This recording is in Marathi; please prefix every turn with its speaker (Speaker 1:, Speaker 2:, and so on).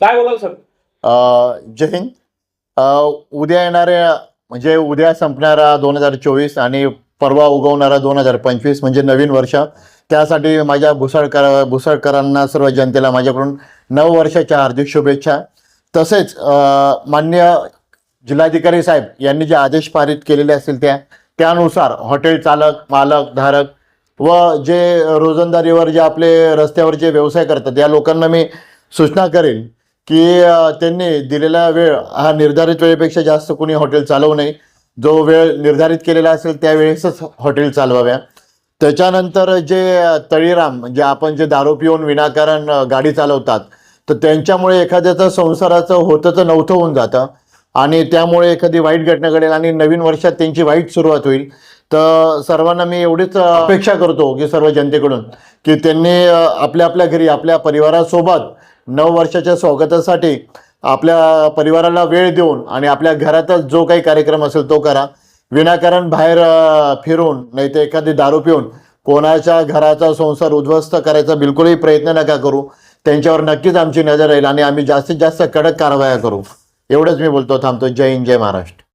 Speaker 1: काय बोलाल सर?
Speaker 2: जय हिंद. उद्या येणाऱ्या म्हणजे उद्या संपणारा दोन हजार चोवीस आणि परवा उगवणारा दोन हजार पंचवीस म्हणजे नवीन वर्ष. त्यासाठी माझ्या भुसाळकर भुसाळकरांना सर्व जनतेला माझ्याकडून नव वर्षाच्या हार्दिक शुभेच्छा. तसेच मान्य जिल्हाधिकारी साहेब यांनी जे आदेश पारित केलेले असतील त्या त्यानुसार हॉटेल चालक मालक धारक व जे रोजंदारीवर जे आपले रस्त्यावर जे व्यवसाय करतात या लोकांना मी सूचना करेन. की त्यांनी दिलेला वेळ हा निर्धारित वेळेपेक्षा जास्त कुणी हॉटेल चालवू नये. जो वेळ निर्धारित केलेला असेल त्यावेळेसच हॉटेल चालवाव्या. त्याच्यानंतर जे तळीराम जे आपण जे दारू पिऊन विनाकारण गाडी चालवतात तर त्यांच्यामुळे एखाद्याचं संसाराचं होतं तर नव्हतं होऊन जातं. आणि त्यामुळे एखादी वाईट घटना घडेल आणि नवीन वर्षात त्यांची वाईट सुरुवात होईल. तर सर्वांना मी एवढीच अपेक्षा करतो की सर्व जनतेकडून की त्यांनी आपल्या आपल्या घरी आपल्या परिवारासोबत नव वर्षाच्या स्वागतासाठी आपल्या परिवाराला वेळ देऊन आणि आपल्या घरातच जो काही कार्यक्रम असेल तो करा. विनाकारण बाहेर फिरून नाही तर एखादी दारू पिऊन कोणाच्या घराचा संसार उद्ध्वस्त करायचा बिलकुलही प्रयत्न नका करू. त्यांच्यावर नक्कीच आमची नजर राहील आणि आम्ही जास्तीत जास्त कडक कारवाया करू. एवढंच मी बोलतो. थांबतो. जय हिंद जय महाराष्ट्र.